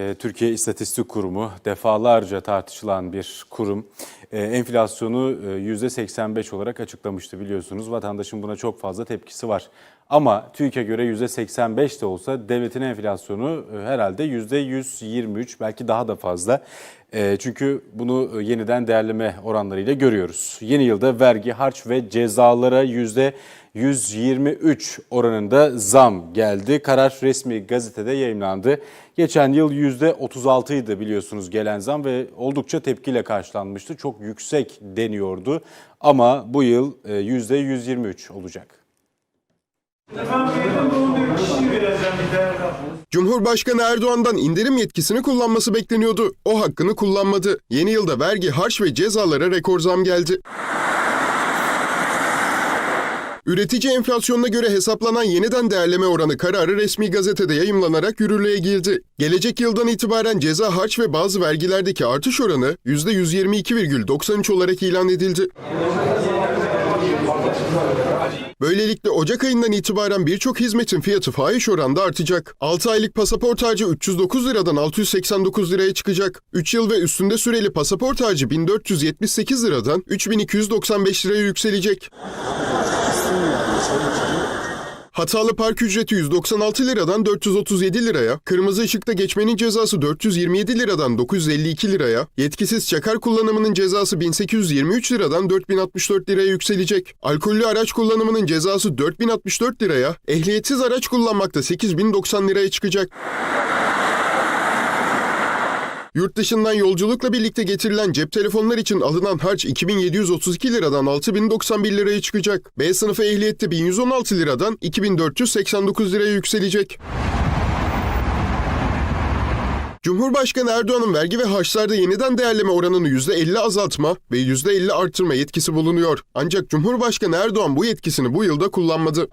Ee, Türkiye İstatistik Kurumu defalarca tartışılan bir kurum. Ee, Enflasyonu e, %85 olarak açıklamıştı biliyorsunuz. Vatandaşın buna çok fazla tepkisi var. Ama TÜİK'e göre %85 de olsa devletin enflasyonu e, herhalde %123 belki daha da fazla. E, Çünkü bunu e, yeniden değerleme oranlarıyla görüyoruz. Yeni yılda vergi, harç ve cezalara yüzde 123 oranında zam geldi. Karar resmi gazetede yayımlandı. Geçen yıl %36 idi biliyorsunuz gelen zam ve oldukça tepkiyle karşılanmıştı. Çok yüksek deniyordu ama bu yıl e, %123 olacak. Cumhurbaşkanı Erdoğan'dan indirim yetkisini kullanması bekleniyordu. O hakkını kullanmadı. Yeni yılda vergi, harç ve cezalara rekor zam geldi. Üretici enflasyonuna göre hesaplanan yeniden değerleme oranı kararı resmi gazetede yayımlanarak yürürlüğe girdi. Gelecek yıldan itibaren ceza, harç ve bazı vergilerdeki artış oranı %122,93 olarak ilan edildi. Böylelikle Ocak ayından itibaren birçok hizmetin fiyatı fahiş oranda artacak. 6 aylık pasaport harcı 309 liradan 689 liraya çıkacak. 3 yıl ve üstünde süreli pasaport harcı 1478 liradan 3295 liraya yükselecek. Hatalı park ücreti 196 liradan 437 liraya, kırmızı ışıkta geçmenin cezası 427 liradan 952 liraya, yetkisiz çakar kullanımının cezası 1823 liradan 4064 liraya yükselecek. Alkollü araç kullanımının cezası 4064 liraya, ehliyetsiz araç kullanmakta 8090 liraya çıkacak. Yurt dışından yolculukla birlikte getirilen cep telefonlar için alınan harç 2732 liradan 6091 liraya çıkacak. B sınıfı ehliyette 1116 liradan 2489 liraya yükselecek. Cumhurbaşkanı Erdoğan'ın vergi ve harçlarda yeniden değerleme oranını %50 azaltma ve %50 arttırma yetkisi bulunuyor. Ancak Cumhurbaşkanı Erdoğan bu yetkisini bu yılda kullanmadı.